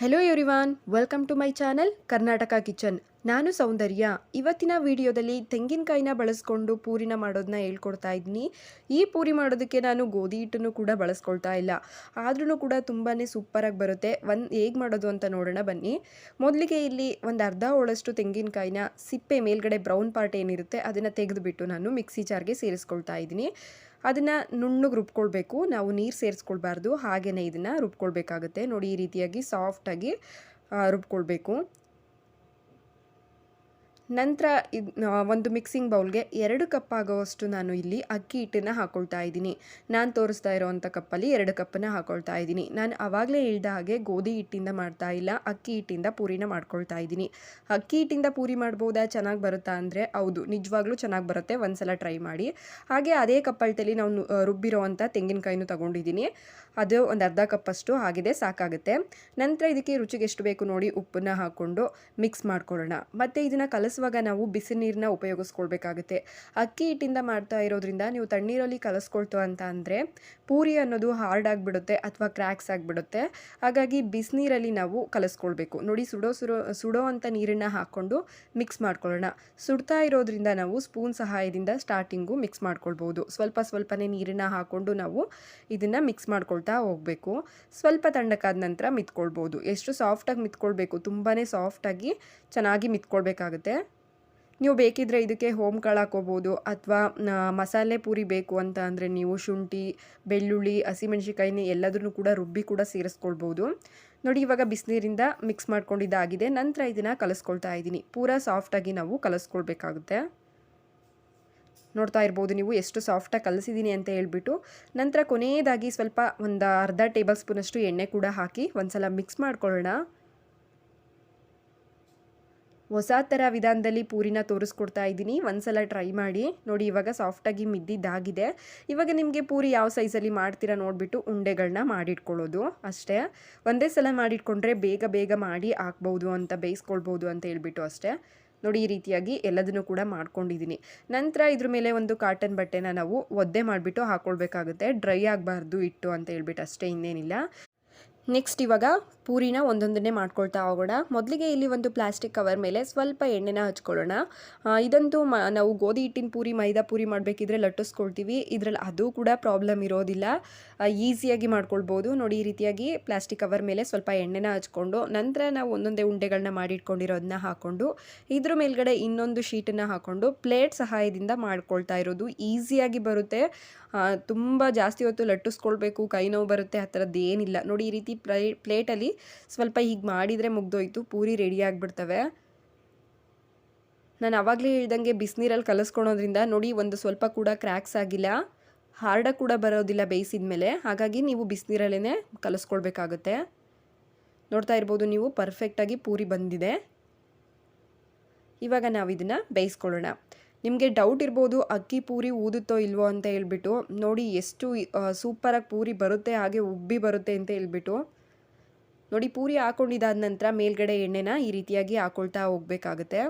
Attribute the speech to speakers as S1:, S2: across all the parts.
S1: Hello everyone welcome to my channel Karnataka kitchen ನಾನು ಸೌಂದರ್ಯ. ಇವತ್ತಿನ ವಿಡಿಯೋದಲ್ಲಿ ತೆಂಗಿನಕಾಯಿನ ಬಳಸ್ಕೊಂಡು ಪೂರಿನ ಮಾಡೋದನ್ನ ಹೇಳ್ಕೊಡ್ತಾ ಇದ್ದೀನಿ. ಈ ಪೂರಿ ಮಾಡೋದಕ್ಕೆ ನಾನು ಗೋಧಿ ಹಿಟ್ಟನ್ನು ಕೂಡ ಬಳಸ್ಕೊಳ್ತಾ ಇಲ್ಲ. ಆದ್ರೂ ಕೂಡ ತುಂಬಾ ಸೂಪರಾಗಿ ಬರುತ್ತೆ. ಒಂದು ಹೇಗೆ ಮಾಡೋದು ಅಂತ ನೋಡೋಣ ಬನ್ನಿ. ಮೊದಲಿಗೆ ಇಲ್ಲಿ ಒಂದು ಅರ್ಧ ಹೋಳಷ್ಟು ತೆಂಗಿನಕಾಯಿನ ಸಿಪ್ಪೆ ಮೇಲ್ಗಡೆ ಬ್ರೌನ್ ಪಾರ್ಟ್ ಏನಿರುತ್ತೆ ಅದನ್ನು ತೆಗೆದುಬಿಟ್ಟು ನಾನು ಮಿಕ್ಸಿ ಜಾರ್ಗೆ ಸೇರಿಸ್ಕೊಳ್ತಾ ಇದ್ದೀನಿ. ಅದನ್ನು ನುಣ್ಣಗೆ ರುಬ್ಕೊಳ್ಬೇಕು. ನಾವು ನೀರು ಸೇರಿಸ್ಕೊಳ್ಬಾರ್ದು. ಹಾಗೆಯೇ ಇದನ್ನು ರುಬ್ಕೊಳ್ಬೇಕಾಗುತ್ತೆ. ನೋಡಿ ಈ ರೀತಿಯಾಗಿ ಸಾಫ್ಟಾಗಿ ರುಬ್ಕೊಳ್ಬೇಕು. ನಂತರ ಒಂದು ಮಿಕ್ಸಿಂಗ್ ಬೌಲ್ಗೆ ಎರಡು ಕಪ್ ಆಗೋವಷ್ಟು ನಾನು ಇಲ್ಲಿ ಅಕ್ಕಿ ಹಿಟ್ಟನ್ನು ಹಾಕೊಳ್ತಾ ಇದ್ದೀನಿ. ನಾನು ತೋರಿಸ್ತಾ ಇರೋವಂಥ ಕಪ್ಪಲ್ಲಿ ಎರಡು ಕಪ್ಪನ್ನು ಹಾಕೊಳ್ತಾ ಇದ್ದೀನಿ. ನಾನು ಆವಾಗಲೇ ಹೇಳ್ದ ಹಾಗೆ ಗೋಧಿ ಹಿಟ್ಟಿಂದ ಮಾಡ್ತಾ ಇಲ್ಲ, ಅಕ್ಕಿ ಹಿಟ್ಟಿಂದ ಪೂರಿನ ಮಾಡ್ಕೊಳ್ತಾ ಇದ್ದೀನಿ. ಅಕ್ಕಿ ಹಿಟ್ಟಿಂದ ಪೂರಿ ಮಾಡ್ಬೋದಾ, ಚೆನ್ನಾಗಿ ಬರುತ್ತಾ ಅಂದರೆ ಹೌದು, ನಿಜವಾಗ್ಲೂ ಚೆನ್ನಾಗಿ ಬರುತ್ತೆ, ಒಂದ್ಸಲ ಟ್ರೈ ಮಾಡಿ. ಹಾಗೆ ಅದೇ ಕಪ್ಪಳ್ತಲ್ಲಿ ನಾವು ರುಬ್ಬಿರೋವಂಥ ತೆಂಗಿನಕಾಯಿನೂ ತೊಗೊಂಡಿದ್ದೀನಿ. ಅದು ಒಂದು ಅರ್ಧ ಕಪ್ಪಷ್ಟು ಆಗಿದೆ, ಸಾಕಾಗುತ್ತೆ. ನಂತರ ಇದಕ್ಕೆ ರುಚಿಗೆ ಎಷ್ಟು ಬೇಕು ನೋಡಿ ಉಪ್ಪನ್ನ ಹಾಕ್ಕೊಂಡು ಮಿಕ್ಸ್ ಮಾಡ್ಕೊಳ್ಳೋಣ. ಮತ್ತು ಇದನ್ನು ಕಲಸುವಾಗ ನಾವು ಬಿಸಿ ನೀರನ್ನ ಉಪಯೋಗಿಸ್ಕೊಳ್ಬೇಕಾಗುತ್ತೆ. ಅಕ್ಕಿ ಹಿಟ್ಟಿಂದ ಮಾಡ್ತಾ ಇರೋದ್ರಿಂದ ನೀವು ತಣ್ಣೀರಲ್ಲಿ ಕಲಸ್ಕೊಳ್ತು ಅಂತ ಅಂದರೆ ಪೂರಿ ಅನ್ನೋದು ಹಾರ್ಡ್ ಆಗಿಬಿಡುತ್ತೆ ಅಥವಾ ಕ್ರ್ಯಾಕ್ಸ್ ಆಗಿಬಿಡುತ್ತೆ. ಹಾಗಾಗಿ ಬಿಸಿನೀರಲ್ಲಿ ನಾವು ಕಲಸ್ಕೊಳ್ಬೇಕು. ನೋಡಿ ಸುಡೋ ಸುಡೋ ಸುಡೋ ಅಂತ ನೀರನ್ನು ಹಾಕ್ಕೊಂಡು ಮಿಕ್ಸ್ ಮಾಡ್ಕೊಳ್ಳೋಣ. ಸುಡ್ತಾ ಇರೋದ್ರಿಂದ ನಾವು ಸ್ಪೂನ್ ಸಹಾಯದಿಂದ ಸ್ಟಾರ್ಟಿಂಗು ಮಿಕ್ಸ್ ಮಾಡ್ಕೊಳ್ಬೋದು. ಸ್ವಲ್ಪ ಸ್ವಲ್ಪನೇ ನೀರನ್ನು ಹಾಕ್ಕೊಂಡು ನಾವು ಇದನ್ನು ಮಿಕ್ಸ್ ಮಾಡ್ಕೊಳ್ತಾ ಹೋಗಬೇಕು. ಸ್ವಲ್ಪ ತಂಡಕ್ಕಾದ ನಂತರ ಮಿತ್ಕೊಳ್ಬೋದು. ಎಷ್ಟು ಸಾಫ್ಟಾಗಿ ಮಿತ್ಕೊಳ್ಬೇಕು ತುಂಬಾ ಸಾಫ್ಟಾಗಿ ಚೆನ್ನಾಗಿ ಮಿತ್ಕೊಳ್ಬೇಕಾಗುತ್ತೆ. ನೀವು ಬೇಕಿದ್ದರೆ ಇದಕ್ಕೆ ಹೋಮ್ ಕಾಳು ಹಾಕೋಬೋದು ಅಥವಾ ಮಸಾಲೆ ಪೂರಿ ಬೇಕು ಅಂತ ಅಂದರೆ ನೀವು ಶುಂಠಿ, ಬೆಳ್ಳುಳ್ಳಿ ಹಸಿಮೆಣ್ಸಿಕಾಯಿನ ಎಲ್ಲದನ್ನು ಕೂಡ ರುಬ್ಬಿ ಕೂಡ ಸೇರಿಸ್ಕೊಳ್ಬೋದು. ನೋಡಿ ಇವಾಗ ಬಿಸಿನೀರಿಂದ ಮಿಕ್ಸ್ ಮಾಡ್ಕೊಂಡಿದ್ದಾಗಿದೆ ನಂತರ ಇದನ್ನು ಕಲಿಸ್ಕೊಳ್ತಾ ಇದ್ದೀನಿ. ಪೂರ ಸಾಫ್ಟಾಗಿ ನಾವು ಕಲಿಸ್ಕೊಳ್ಬೇಕಾಗುತ್ತೆ. ನೋಡ್ತಾ ಇರ್ಬೋದು ನೀವು ಎಷ್ಟು ಸಾಫ್ಟಾಗಿ ಕಲಿಸಿದ್ದೀನಿ ಅಂತ ಹೇಳ್ಬಿಟ್ಟು. ನಂತರ ಕೊನೆಯದಾಗಿ ಸ್ವಲ್ಪ ಒಂದು ಅರ್ಧ ಟೇಬಲ್ ಸ್ಪೂನಷ್ಟು ಎಣ್ಣೆ ಕೂಡ ಹಾಕಿ ಒಂದು ಸಲ ಮಿಕ್ಸ್ ಮಾಡ್ಕೊಳ್ಳೋಣ. ಹೊಸ ಥರ ವಿಧಾನದಲ್ಲಿ ಪೂರಿನ ತೋರಿಸ್ಕೊಡ್ತಾ ಇದ್ದೀನಿ. ಒಂದ್ಸಲ ಟ್ರೈ ಮಾಡಿ. ನೋಡಿ, ಇವಾಗ ಸಾಫ್ಟಾಗಿ ಮಿದ್ದಿದ್ದಾಗಿದೆ. ಇವಾಗ ನಿಮಗೆ ಪೂರಿ ಯಾವ ಸೈಜಲ್ಲಿ ಮಾಡ್ತೀರಾ ನೋಡಿಬಿಟ್ಟು ಉಂಡೆಗಳನ್ನ ಮಾಡಿಟ್ಕೊಳ್ಳೋದು ಅಷ್ಟೇ. ಒಂದೇ ಸಲ ಮಾಡಿಟ್ಕೊಂಡ್ರೆ ಬೇಗ ಬೇಗ ಮಾಡಿ ಹಾಕ್ಬೋದು ಅಂತ, ಬೇಯಿಸ್ಕೊಳ್ಬೋದು ಅಂತ ಹೇಳ್ಬಿಟ್ಟು ಅಷ್ಟೇ. ನೋಡಿ, ಈ ರೀತಿಯಾಗಿ ಎಲ್ಲದನ್ನು ಕೂಡ ಮಾಡ್ಕೊಂಡಿದ್ದೀನಿ. ನಂತರ ಇದ್ರ ಮೇಲೆ ಒಂದು ಕಾಟನ್ ಬಟ್ಟೆನ ನಾವು ಒದ್ದೆ ಮಾಡಿಬಿಟ್ಟು ಹಾಕ್ಕೊಳ್ಬೇಕಾಗುತ್ತೆ ಡ್ರೈ ಆಗಬಾರ್ದು, ಇಟ್ಟು ಅಂತ ಹೇಳ್ಬಿಟ್ಟು ಅಷ್ಟೇ ಇನ್ನೇನಿಲ್ಲ. ನೆಕ್ಸ್ಟ್ ಇವಾಗ ಪೂರಿನ ಒಂದೊಂದನ್ನೇ ಮಾಡ್ಕೊಳ್ತಾ ಹೋಗೋಣ. ಮೊದಲಿಗೆ ಇಲ್ಲಿ ಒಂದು ಪ್ಲಾಸ್ಟಿಕ್ ಕವರ್ ಮೇಲೆ ಸ್ವಲ್ಪ ಎಣ್ಣೆನ ಹಚ್ಕೊಳ್ಳೋಣ. ಇದಂತೂ ಮ, ನಾವು ಗೋಧಿ ಹಿಟ್ಟಿನ ಪೂರಿ, ಮೈದಾ ಪೂರಿ ಮಾಡಬೇಕಿದ್ರೆ ಲಟ್ಟಿಸ್ಕೊಳ್ತೀವಿ. ಇದರಲ್ಲಿ ಅದು ಕೂಡ ಪ್ರಾಬ್ಲಮ್ ಇರೋದಿಲ್ಲ. ಈಸಿಯಾಗಿ ಮಾಡ್ಕೊಳ್ಬೋದು. ನೋಡಿ, ಈ ರೀತಿಯಾಗಿ ಪ್ಲಾಸ್ಟಿಕ್ ಕವರ್ ಮೇಲೆ ಸ್ವಲ್ಪ ಎಣ್ಣೆನ ಹಚ್ಕೊಂಡು, ನಂತರ ನಾವು ಒಂದೊಂದೇ ಉಂಡೆಗಳನ್ನ ಮಾಡಿಟ್ಕೊಂಡಿರೋದನ್ನ ಹಾಕ್ಕೊಂಡು ಇದ್ರ ಮೇಲ್ಗಡೆ ಇನ್ನೊಂದು ಶೀಟನ್ನು ಹಾಕ್ಕೊಂಡು ಪ್ಲೇಟ್ ಸಹಾಯದಿಂದ ಮಾಡ್ಕೊಳ್ತಾ ಇರೋದು ಈಸಿಯಾಗಿ ಬರುತ್ತೆ. ತುಂಬ ಜಾಸ್ತಿ ಹೊತ್ತು ಲಟ್ಟಿಸ್ಕೊಳ್ಬೇಕು, ಕೈ ನೋವು ಬರುತ್ತೆ, ಆ ಥರದ್ದು ಏನಿಲ್ಲ. ನೋಡಿ, ಈ ರೀತಿ ಪ್ಲೇ ಪ್ಲೇಟಲ್ಲಿ ಸ್ವಲ್ಪ ಹೀಗೆ ಮಾಡಿದರೆ ಮುಗ್ದೋಯ್ತು, ಪೂರಿ ರೆಡಿ ಆಗಿಬಿಡ್ತವೆ. ನಾನು ಆವಾಗಲೇ ಹೇಳ್ದಂಗೆ ಬಿಸಿನೀರಲ್ಲಿ ಕಲಸ್ಕೊಳೋದ್ರಿಂದ ನೋಡಿ ಒಂದು ಸ್ವಲ್ಪ ಕೂಡ ಕ್ರ್ಯಾಕ್ಸ್ ಆಗಿಲ್ಲ. ಹಾರ್ಡ ಕೂಡ ಬರೋದಿಲ್ಲ ಬೇಯಿಸಿದ ಮೇಲೆ. ಹಾಗಾಗಿ ನೀವು ಬಿಸಿನೀರಲ್ಲೇ ಕಲಿಸ್ಕೊಳ್ಬೇಕಾಗುತ್ತೆ. ನೋಡ್ತಾ ಇರ್ಬೋದು ನೀವು ಪರ್ಫೆಕ್ಟಾಗಿ ಪೂರಿ ಬಂದಿದೆ. ಇವಾಗ ನಾವು ಇದನ್ನು ಬೇಯಿಸ್ಕೊಳ್ಳೋಣ. ನಿಮಗೆ ಡೌಟ್ ಇರ್ಬೋದು, ಅಕ್ಕಿ ಪೂರಿ ಊದುತ್ತೋ ಇಲ್ವೋ ಅಂತ ಹೇಳ್ಬಿಟ್ಟು, ನೋಡಿ ಎಷ್ಟು ಸೂಪರಾಗಿ ಪೂರಿ ಬರುತ್ತೆ, ಹಾಗೆ ಉಬ್ಬಿ ಬರುತ್ತೆ ಅಂತ ಹೇಳ್ಬಿಟ್ಟು, ನೋಡಿ ಪೂರಿ ಹಾಕ್ಕೊಂಡಿದ್ದಾದ ನಂತರ ಮೇಲ್ಗಡೆ ಎಣ್ಣೆನ ಈ ರೀತಿಯಾಗಿ ಹಾಕೊಳ್ತಾ ಹೋಗ್ಬೇಕಾಗುತ್ತೆ.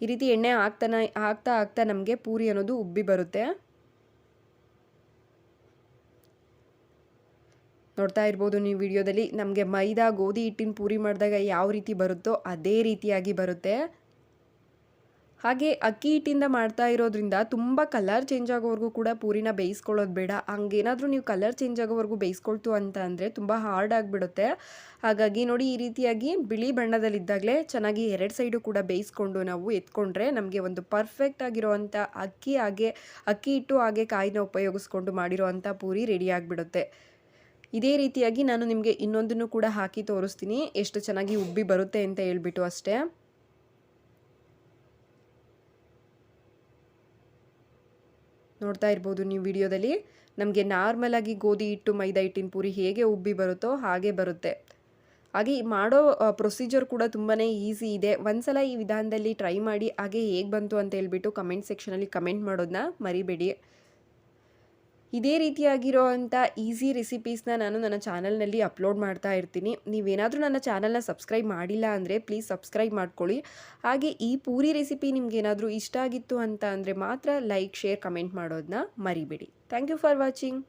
S1: ಈ ರೀತಿ ಎಣ್ಣೆ ಹಾಕ್ತಾನೆ, ಹಾಕ್ತಾ ಹಾಕ್ತಾ ನಮಗೆ ಪೂರಿ ಅನ್ನೋದು ಉಬ್ಬಿ ಬರುತ್ತೆ. ನೋಡ್ತಾ ಇರ್ಬೋದು ನೀವು ವಿಡಿಯೋದಲ್ಲಿ. ನಮಗೆ ಮೈದಾ ಗೋಧಿ ಹಿಟ್ಟಿನ ಪೂರಿ ಮಾಡಿದಾಗ ಯಾವ ರೀತಿ ಬರುತ್ತೋ ಅದೇ ರೀತಿಯಾಗಿ ಬರುತ್ತೆ. ಹಾಗೆ ಅಕ್ಕಿ ಹಿಟ್ಟಿಂದ ಮಾಡ್ತಾ ಇರೋದ್ರಿಂದ ತುಂಬ ಕಲರ್ ಚೇಂಜ್ ಆಗೋವರೆಗೂ ಕೂಡ ಪೂರಿನ ಬೇಯಿಸ್ಕೊಳ್ಳೋದು ಬೇಡ. ಹಂಗೇನಾದರೂ ನೀವು ಕಲರ್ ಚೇಂಜ್ ಆಗೋವರೆಗೂ ಬೇಯಿಸ್ಕೊಳ್ತು ಅಂತ ಅಂದರೆ ತುಂಬ ಹಾರ್ಡ್ ಆಗಿಬಿಡುತ್ತೆ. ಹಾಗಾಗಿ ನೋಡಿ ಈ ರೀತಿಯಾಗಿ ಬಿಳಿ ಬಣ್ಣದಲ್ಲಿದ್ದಾಗಲೇ ಚೆನ್ನಾಗಿ ಎರಡು ಸೈಡು ಕೂಡ ಬೇಯಿಸ್ಕೊಂಡು ನಾವು ಎತ್ಕೊಂಡ್ರೆ ನಮಗೆ ಒಂದು ಪರ್ಫೆಕ್ಟ್ ಆಗಿರೋವಂಥ ಅಕ್ಕಿ ಹಾಗೆ ಅಕ್ಕಿ ಹಿಟ್ಟು ಹಾಗೆ ಕಾಯಿನ ಉಪಯೋಗಿಸ್ಕೊಂಡು ಮಾಡಿರೋವಂಥ ಪೂರಿ ರೆಡಿ ಆಗಿಬಿಡುತ್ತೆ. ಇದೇ ರೀತಿಯಾಗಿ ನಾನು ನಿಮಗೆ ಇನ್ನೊಂದನ್ನು ಕೂಡ ಹಾಕಿ ತೋರಿಸ್ತೀನಿ. ಎಷ್ಟು ಚೆನ್ನಾಗಿ ಉಬ್ಬಿ ಬರುತ್ತೆ ಅಂತ ಹೇಳ್ಬಿಟ್ಟು ಅಷ್ಟೇ. ನೋಡ್ತಾ ಇರ್ಬೋದು ನೀವು ವಿಡಿಯೋದಲ್ಲಿ. ನಮಗೆ ನಾರ್ಮಲಾಗಿ ಗೋಧಿ ಹಿಟ್ಟು, ಮೈದಾ ಹಿಟ್ಟಿನ ಪೂರಿ ಹೇಗೆ ಉಬ್ಬಿ ಬರುತ್ತೋ ಹಾಗೆ ಬರುತ್ತೆ. ಹಾಗೆ ಮಾಡೋ ಪ್ರೊಸೀಜರ್ ಕೂಡ ತುಂಬಾ ಈಸಿ ಇದೆ. ಒಂದ್ಸಲ ಈ ವಿಧಾನದಲ್ಲಿ ಟ್ರೈ ಮಾಡಿ ಹಾಗೆ ಹೇಗೆ ಬಂತು ಅಂತ ಹೇಳ್ಬಿಟ್ಟು ಕಮೆಂಟ್ ಸೆಕ್ಷನಲ್ಲಿ ಕಮೆಂಟ್ ಮಾಡೋದನ್ನ ಮರಿಬೇಡಿ. ಇದೇ ರೀತಿಯಾಗಿರೋವಂಥ ಈಸಿ ರೆಸಿಪೀಸ್ನ ನಾನು ನನ್ನ ಚಾನಲ್ನಲ್ಲಿ ಅಪ್ಲೋಡ್ ಮಾಡ್ತಾ ಇರ್ತೀನಿ. ನೀವೇನಾದರೂ ನನ್ನ ಚಾನಲ್ನ ಸಬ್ಸ್ಕ್ರೈಬ್ ಮಾಡಿಲ್ಲ ಅಂದರೆ ಪ್ಲೀಸ್ ಸಬ್ಸ್ಕ್ರೈಬ್ ಮಾಡ್ಕೊಳ್ಳಿ. ಹಾಗೆ ಈ ಪೂರಿ ರೆಸಿಪಿ ನಿಮಗೇನಾದರೂ ಇಷ್ಟ ಆಗಿತ್ತು ಅಂತ ಅಂದರೆ ಮಾತ್ರ ಲೈಕ್, ಶೇರ್, ಕಮೆಂಟ್ ಮಾಡೋದನ್ನ ಮರಿಬೇಡಿ. Thank you for watching.